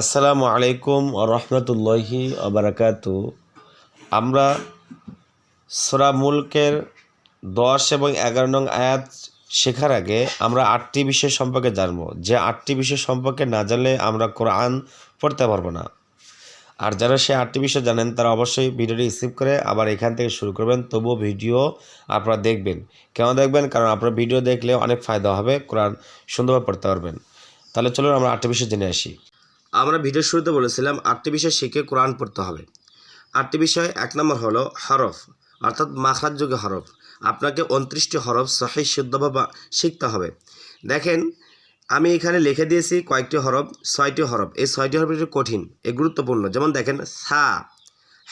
আসসালামু আলাইকুম রহমতুল্লাহি আবরাকাতু আমরা সোরা মুলকের দশ এবং এগারো নং আয়াত শেখার আগে আমরা আটটি বিষয় সম্পর্কে জানব। যে আটটি বিষয় সম্পর্কে না জানলে আমরা কোরআন পড়তে পারব না। আর যারা সে আটটি বিষয় জানেন, তারা অবশ্যই ভিডিওটি স্কিপ করে আবার এখান থেকে শুরু করবেন, তবুও ভিডিও আপনারা দেখবেন। কেন দেখবেন? কারণ আপনার ভিডিও দেখলে অনেক ফায়দা হবে, কোরআন সুন্দরভাবে পড়তে পারবেন। তাহলে চলুন আমরা আটটি বিষয় জেনে আসি। আমরা ভিডিওর শুরুতে বলেছিলাম আটটি বিষয় শিখে কোরআন পড়তে হবে। আটটি বিষয়, এক নম্বর হলো হরফ, অর্থাৎ মাখরাজযোগ্য হরফ। আপনাকে উনত্রিশটি হরফ সহি, শুদ্ধভাবে শিখতে হবে। দেখেন, আমি এখানে লিখে দিয়েছি কয়েকটি হরফ, ছয়টি হরফ। এই ছয়টি হরফ একটু কঠিন, এ গুরুত্বপূর্ণ। যেমন দেখেন, সা,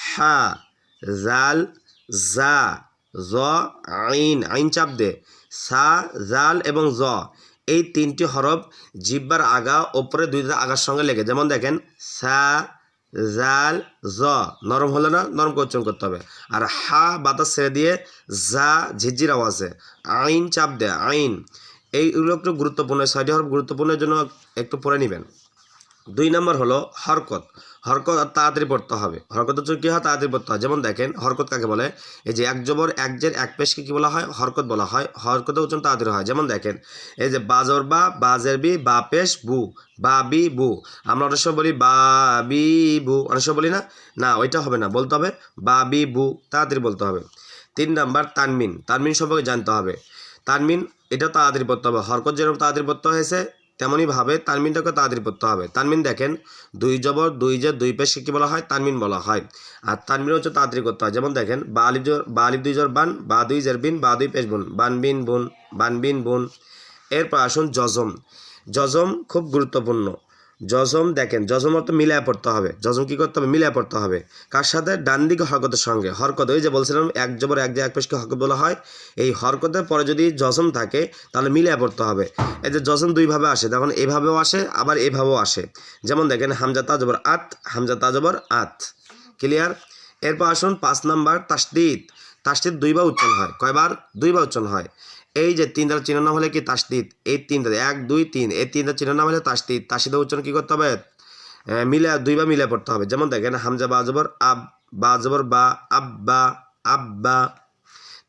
হা, জাল, জা, জ, আইন আইন চাপ দে। সা, জাল এবং জ এই তিনটি হরফ জিব্বার আগা ওপরে দুইটা আগার সঙ্গে লেগে। যেমন দেখেন, সা, জাল, জ। নরম হলো না, নরম উচ্চারণ করতে হবে। আর হা বাতাস ছেড়ে দিয়ে জা ঝিঝির আওয়াজে। আইন চাপ দেয়, আইন। এইগুলো একটু গুরুত্বপূর্ণ, ছয়টি হরফ গুরুত্বপূর্ণের জন্য একটু পড়ে নেবেন। দুই নম্বর হলো হরকত। হরকত তাড়াতাড়ি পড়তে হবে। হরকত হচ্ছে কী হয়? তাড়াতাড়ি পড়তে হয়। যেমন দেখেন, হরকত কাকে বলে? এই যে এক জবর, এক জের, এক পেশকে কী বলা হয়? হরকত বলা হয়। হরকত উচ্চারণ তাড়াতাড়ি হয়। যেমন দেখেন, এই যে বাজর বা বাজের বি, বা পেশ, বু। বা বি, বু। আমরা অনেক সময় বলি বা বি, বু। অনেক সময় বলি না? না, ওইটা হবে না। বলতে হবে বা বি, বু। তাড়াতাড়ি বলতে হবে। তিন নাম্বার, তানমিন। তানমিন সম্পর্কে জানতে হবে। তানমিন, এটাও তাড়াতাড়ি পড়তে হবে। হরকত যেরকম তাড়াতাড়ি পড়তে হয়েছে তেমনইভাবে তানমিনটাকে তাড়াতাড়ি পড়তে হবে। তানমিন দেখেন, দুই জবর, দুই যে দুই পেশকে কী বলা হয়? তানমিন বলা হয়। আর তানমিন হচ্ছে তাড়াতাড়ি করতে হয়। যেমন দেখেন, বা আলিফ জোর, বা দুই জোর বান, বা দুই জের বিন, বা দুই পেশ বুন, বান বিন বুন, বান বিন বুন। এরপর আসুন জজম। জজম খুব গুরুত্বপূর্ণ। জজম, দেখেন, জজম অর্থ মিলায় পড়তে হবে। জজম কী করতে হবে? মিলায় পড়তে হবে। কার সাথে? ডান দিকে হরকতের সঙ্গে। হরকত, ওই যে বলছিলাম, এক জবর, এক যে এক পেশকে হরকত বলা হয়। এই হরকতের পরে যদি জজম থাকে, তাহলে মিলায় পড়তে হবে। এই যে জজম দুইভাবে আসে তখন এভাবেও আসে, আবার এভাবেও আসে। যেমন দেখেন, হামজা তাজবর আত, হামজা তাজবর আত। ক্লিয়ার এরপর আসুন, পাঁচ নাম্বার, তাসদিদ। তাসদিদ দুইবার উচ্চারণ হয়। কয়বার? দুইবার উচ্চারণ হয়। এই যে তিন দ্বারা চিহ্ন নাম হলে কি তাসদিদ? এই তিনটা এক, দুই, তিন। এই তিনটা চিহ্ন নাম হলে তাসদিদ। তাসদিদের উচ্চারণ কী করতে হবে? মিলে দুইবার মিলে পড়তে হবে। যেমন দেখেন, হামজা, বা, জবর, আব, বা বাজবর বা আব্বা আব্বা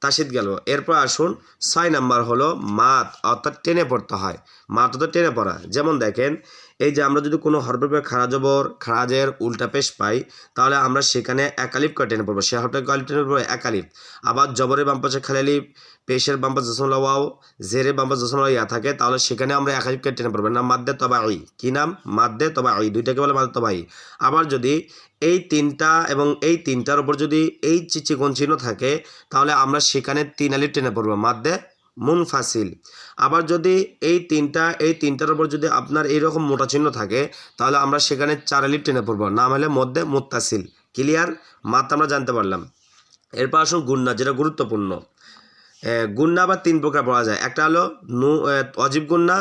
তাসিদ গেল। এরপর আসুন, ছয় নাম্বার হলো মাত, অর্থাৎ টেনে পড়তে হয়। মাত অর্থাৎ টেনে পড়া। যেমন দেখেন এই যে আমরা যদি কোনো হরফের পরে খাড়া জবর খাড়াজের উল্টা পেশ পাই, তাহলে আমরা সেখানে একালিপ করে টেনে পড়ব। সে হরফটা কালিপ টেনে পড়ব, একালিপ। আবার জবরের বাম পাশে খালিলিপ পেশের বাম পাশে জসমলা ওয়াও, জেরের বাম পাশে জসমলা ইয়া থাকে, তাহলে সেখানে আমরা একালিপ করে টেনে পড়ব। না মাদ্দে তবা আই কী নাম? মাদ্দে তবা আই দুইটাকে বলে মাদ্দে তবা আই আবার যদি এই তিনটা এবং এই তিনটার উপর যদি এই চিকন চিহ্ন থাকে, তাহলে আমরা সেখানে তিন আলিপ টেনে পড়ব। মাদ্দে মুনফাসিল। আবার যদি এই তিনটা, এই তিনটার উপর যদি আপনার এইরকম মোটা চিহ্ন থাকে, তাহলে আমরা সেখানে চার আলিপ টেনে পড়ব। নাম হলে মধ্যে মুত্তাসিল। ক্লিয়ার? মাত আমরা জানতে পারলাম। এরপর আসুন গুন্না, যেটা গুরুত্বপূর্ণ। গুন্না বা তিন প্রকার পড়া যায়। একটা হলো নু অজীব গুন্না,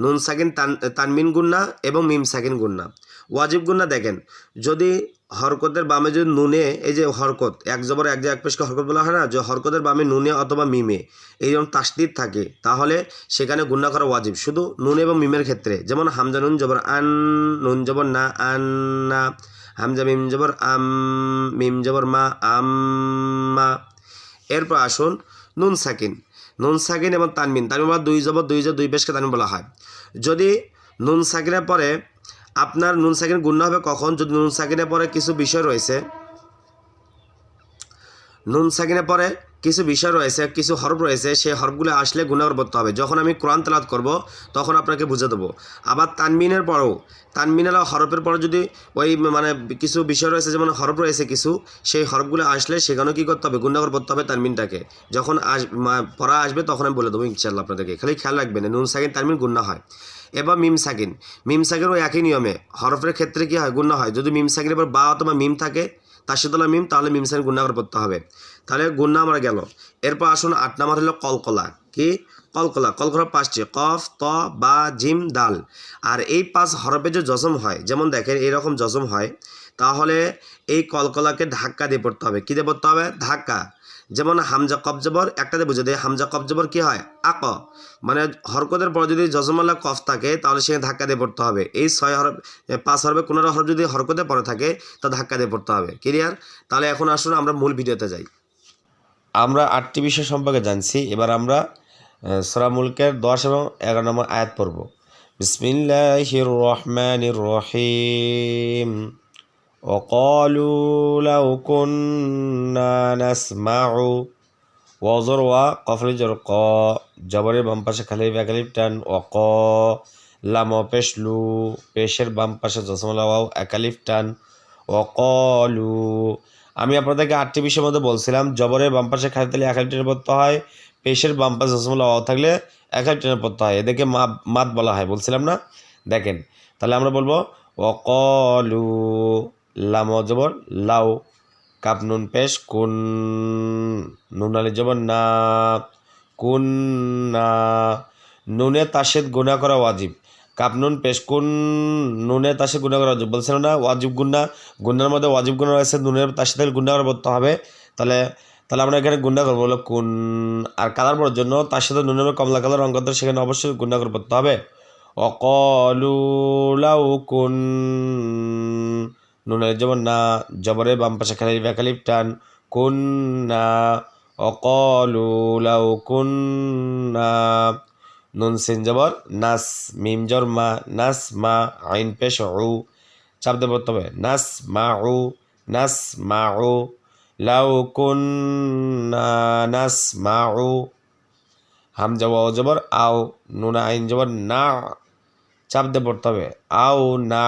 নুন সাকিন তান, তানমিন গুন্না এবং মিম সাকিন গুন্না। ওয়াজিব গুন্না দেখেন, যদি হরকতের বামে যদি নুনে, এই যে হরকত, এক জবর, এক যে এক পেশকে হরকত বলা হয় না, যে হরকতের বামে নুনে অথবা মিমে এইরকম তাসদিদ থাকে, তাহলে সেখানে গুন্না করা ওয়াজিব। শুধু নুন এবং মিমের ক্ষেত্রে, যেমন হামজা নুন জবর আন, নুন জবর না, আন, না, হামজা মিম জবর আম, মিম জবর মা আম্মা এরপর আসুন নুন সাকিন। নুন সাকিন এবং তানমিন তানমিন বলা দুই জবর, দুই যে দুই পেশকে তানমিন বলা হয়। যদি নুন সাকিনের পরে আপনার নুন সাকিন গুণ্য হবে কখন? যদি নুন সাকিনের পরে কিছু বিষয় রয়েছে, নুন সাকিনের পরে কিছু বিষয় রয়েছে, কিছু হরফ রয়েছে, সেই হরফগুলো আসলে গুণাগর করতে হবে। যখন আমি কোরআন তেলাত করব, তখন আপনাকে বুঝে দেবো। আবার তানমিনের পরেও তানমিনের হরফের পরে যদি ওই মানে কিছু বিষয় রয়েছে, যেমন হরফ রয়েছে কিছু, সেই হরফগুলো আসলে সেখানেও কী করতে হবে? গুণাগর করতে হবে তানমিনটাকে যখন আস পড়া আসবে, তখন আমি বলে দেবো ইনশাল্লাহ আপনাদেরকে। খালি খেয়াল রাখবেন, নুন সাকিন তানমিন গুণা হয়। এবার মিম সাকিন। মিম সাকিন ওই একই নিয়মে। হরফের ক্ষেত্রে কি হয়? গুণা হয়। যদি মিম সাকিনের পর বা অথবা মিম থাকে তার সাথে মিম তাহলে মিম সাকিন গুণাগর করতে হবে। তাহলে গুন্না আমরা গেল। এরপর আসুন আট নাম্বার হলো কলকলা। কি? কলকলা। কলকলা পাঁচটি কফ, ত, বা, জিম, দাল। আর এই পাঁচ হরফে যে জজম হয়, যেমন দেখেন এইরকম জজম হয়, তাহলে এই কলকলাকে ধাক্কা দিয়ে পড়তে হবে। কী দিয়ে পড়তে হবে? ধাক্কা। যেমন হামজা কবজবর একটাতে বুঝে দেয় হামজা কবজবর কি হয়? আক। মানে হরকতের পর যদি জজমাল্লা কফ থাকে, তাহলে সেখানে ধাক্কা দিয়ে পড়তে হবে। এই ছয় হরফ পাঁচ হরফে কোনো হরফ যদি হরকতে পরে থাকে, তা ধাক্কা দিয়ে পড়তে হবে। ক্লিয়ার তাহলে এখন আসুন আমরা মূল ভিডিওতে যাই। আমরা আটটি বিষয় সম্পর্কে জানছি। এবার আমরা সরা মুলকের দশ এবং এগারো নম্বর আয়াত পড়ব। বিসমিল্লাহির রহমানির রহিম। وقالوا لو كنا نسمع ওয়াজর ওয়া কফলি জর ক জবরের বাম পাশে খালি ব্যাকালিপ টান ও ক লাম পেশ লু পেশের বাম পাশে জসমলা ওয়াও একালিফ টান ও কলু আমি আপনাদেরকে আটটি বিষয়ের মধ্যে বলছিলাম জবরের বাম পাশে খালি তাহলে একালিফ টেনে পড়তে হয় পেশের বাম পাশে জসমলা ওয়াও থাকলে একালিফ টেনে পড়তে হয় এদেরকে মা- মাত বলা হয় বলছিলাম না দেখেন তাহলে আমরা বলবো ও কলু লাম জবর লাউ কাপ নুন পেশ, কুন, নুন আলি জবর, না, কুন, না, নুনে তাসেদ গুণা করা ওয়াজিব। কাপ নুন পেশ, কুন, নুনে তাসেদ গুণা করা ওয়াজিব। বলছিলাম না, ওয়াজিব গুন্না গুন্নার মধ্যে ওয়াজিব গুণা রয়েছে, নুনের তাসেদ গুণা করে বলতে হবে। তাহলে তাহলে আমরা এখানে গুন্ডা করব হলো কুন। আর কালার পড়ার জন্য তার সাথে নুনের কমলা কালার রঙ করতে সেখানে অবশ্যই গুন্ডা করে পড়তে হবে। অকলু লাউ কুন নুনের যেমন না, জবরে বাম পাশে খালি ব্যাকালিপ টান। কুন না অকলু লাউ কুন না নুন, সিন, জবর, নাস, মিম, জর, মা, নাস, মা, আইন, পেশ, উ। চাপ পড়তে হবে। নাস, মা, উ, নাস, মা, উ। লাউ কুন না নাস, মা, উ। হাম জবর জবর, আও। নুন, আইন, জবর, না। চাপ পড়তে হবে। আও, না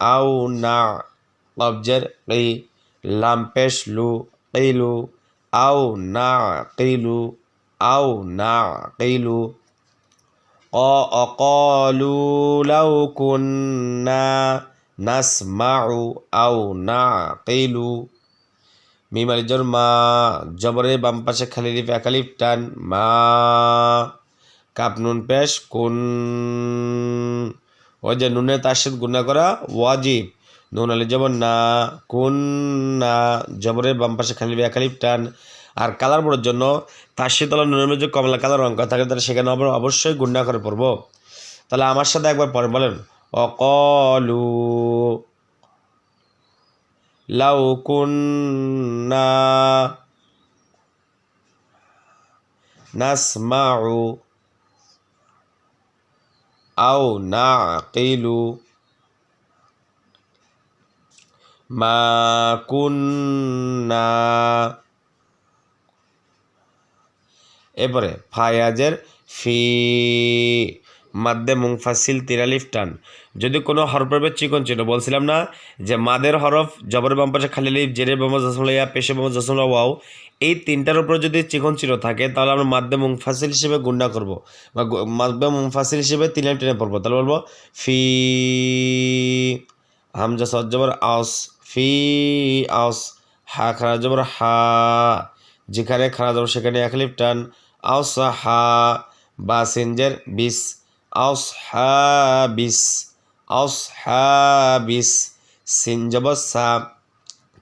আও, না। লবজের ই লাম পেশ লু কিলু আও না কিলু আও না কিলু وقالوا لو كنا نسمع أو نعقل মিম আলিজর মা জবরের বাম পাশে খালি লিপ একালিপ টান মা কাপ নুন পেশ কুন ওই যে নুনের তার সাথে গুণা করা ওয়াজিব নুন আলি জবর না, কুন না জবরের বাম পাশে খালি লিপ একালিপ টান। আর কালার পড়ার জন্য তার শীতলা নুনের মধ্যে কমলা কালার রঙ করা থাকে, তাহলে সেখানে আমরা অবশ্যই গুন্ডা করে পড়ব। তাহলে আমার সাথে একবার পরে বলেন। অকলু লাউ কুন্না নাসমাউ আও না নাকিলু মা কুন্না। এরপরে, ফায়াজের ফি মাদ্দে মুংফাসিল তিরালিফ টান। যদি কোনো হরফের চিকন ছিল, বলছিলাম না যে মাদের হরফ জবরের বাম্পাসে খালি লিফ জেরে বাম জসমলিয়া পেশে বাম জসমলা ওয়াও, এই তিনটার উপরে যদি চিকন চির থাকে, তাহলে আমরা মাদ্দে মুংফাসিল হিসেবে গুন্ডা করব। বা মাদ্দে মুংফাসিল হিসেবে তিন টেনে পড়ব। তাহলে বলব, ফি হামজা সজ জবর আউস ফি আউস, হা খারা জবর হা। যেখানে খারা জবর সেখানে একলিফ টান। আউস হা, বা সিনজের বিস। আউস হা, বিস। আউস হা, বিস। সিন জবর সা।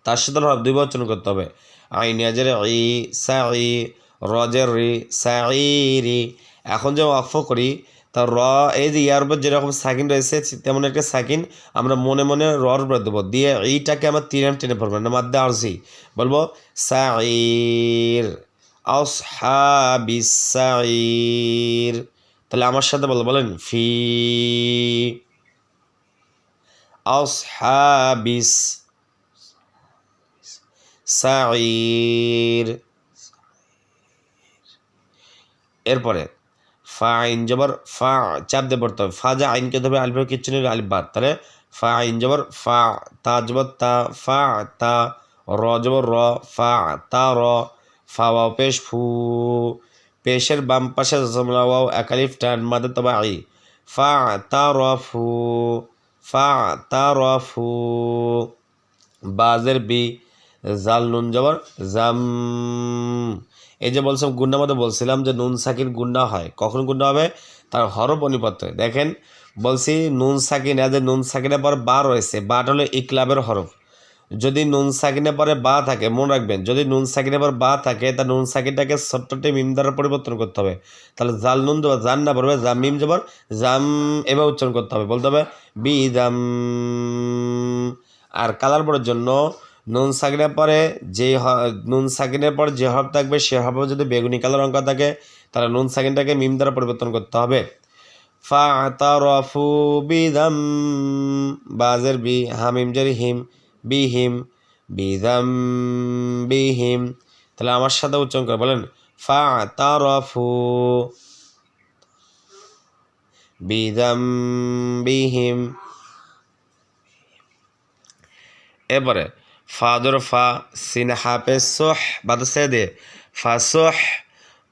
তার সাথে হরফ দুই বচন করতে হবে। আইন আজের ই, সা, ই রজের রি, সা রি। এখন যে অক্ষ করি তা র, এই যে ইয়ার উপর যেরকম সাকিন রয়েছে, তেমন একটা সাকিন আমরা মনে মনে রর উপরে দেবো। দিয়ে এইটাকে আমার তিরাম টেনে পড়ব না মাদ্দে আরসি বলব সাইর আসহাবিস সাইর তাহলে আমার সাথে বলো, বলেন, ফি আসহাবিস সাইর এরপরে ফা আইন জবর ফা, চাপ দিয়ে পড়তে হবে। ফা যা আইনকে ধরবে, আলিফের কিচ্ছু নেই, আলিফ বাদ। তাহলে ফা আইন জবর ফা, তা জবর তা, ফা, তা, র জবর র, ফা, তা, র, ফা, ওয়াও, পেশ, ফু। পেশের বাম পাশে জসমলা ওয়াও একালিফ টান, মাদে, তবা, আই। ফা, তা, র, ফু। ফা, তা, র, ফু। বাজের বি, জাল, নুন, জবর, জাম। এই যে বলছিলাম, গুন্ডার মধ্যে বলছিলাম যে নুন সাকিন গুন্ডা হয়। কখন গুন্ডা হবে? তার হরফ অনুপাতে দেখেন, বলছি নুন সাকিন এদের নুন সাকিনের পর বা রয়েছে, বাটা হলো ইকলাবের হরফ। যদি নুন সাকিনের পরে বা থাকে, মনে রাখবেন, যদি নুন সাকিনের পর বা থাকে, তা নুন সাকিনটাকে ছোট্টটি মিম দ্বারা পরিবর্তন করতে হবে। তাহলে জাল নুন দেবো জান না পড়বে, জাম মিম যাবার জাম এবার উচ্চারণ করতে হবে, বলতে হবে বি জাম আর কালার পড়ার জন্য নুন সাকিনের পরে যে হ- নুন সাকিনের পর যে হরফ থাকবে, সে হরফ যদি বেগুনি কালার অঙ্ক থাকে, তাহলে নুন সাকিনটাকে মিম দ্বারা পরিবর্তন করতে হবে। ফাতারফু বিদাম, বাজের বি, হামিম জের হিম বিহিম বিদাম বিহিম তাহলে আমার সাথে উচ্চারণ করে, বলেন ফা ফাতারফু বিদাম বিহিম এরপরে ফাদর ফা সিন হাফে সোহ, বাদ সে দে ফা সোহ,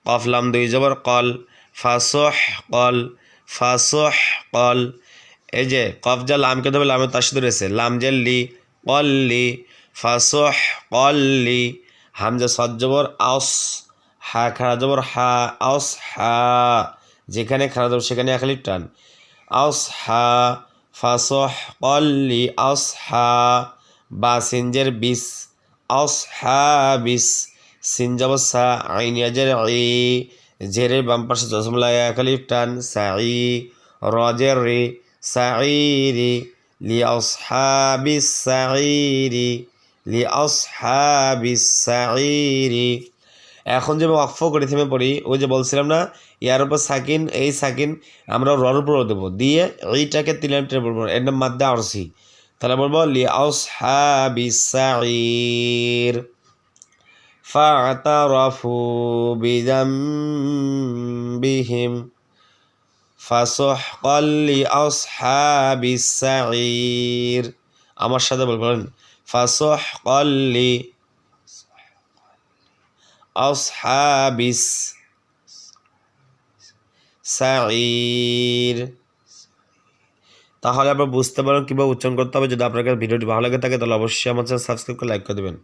কফ লাম দুই জবর কল। ফা সোহ, কল। ফা সোহ, কল। এই যে কফ যা লামকে দেবে লামে তার সাথে রয়েছে। লাম যে লি, কল লি। ফা সোহ, কল লি। হামজা সদ জবর আউস হা খাড়া জবর হা আউস হা। যেখানে খাড়া জবর সেখানে লিপ টান। আউস হা ফাসহ কল্লি আউস হা। বা সিনজের বিস আউস হা বিস সিনজাব সা আইনিয়াজের ই জেরের বাম পাশে জসমলা একালিফ টান, সাই, রজের রে সাইরি লি বিস সাইরি লি বিস সাইরি এখন যে ওয়াকফ করে থেমে পড়ি, ওই যে বলছিলাম না, ইয়ার উপর সাকিন, এই সাকিন, আমরা রর উপর দেবো। দিয়ে এইটাকে তিলাম টেনে বলব এর নাম মাদ্দা আরসি। তাহলে বলবো লি আউস হাবিসাইর فاعترفوا بذنبهم فسحقا لأصحاب السعير আমার সাথে বলবেন فسحقا লি আসহাবিস সাঈর তাহলে আপনারা বুঝতে পারেন কীভাবে উচ্চারণ করতে হবে। যদি আপনার ভিডিওটি ভালো লাগে থাকে, তাহলে অবশ্যই আমার চ্যানেল সাবস্ক্রাইব করে লাইক করে দেবেন।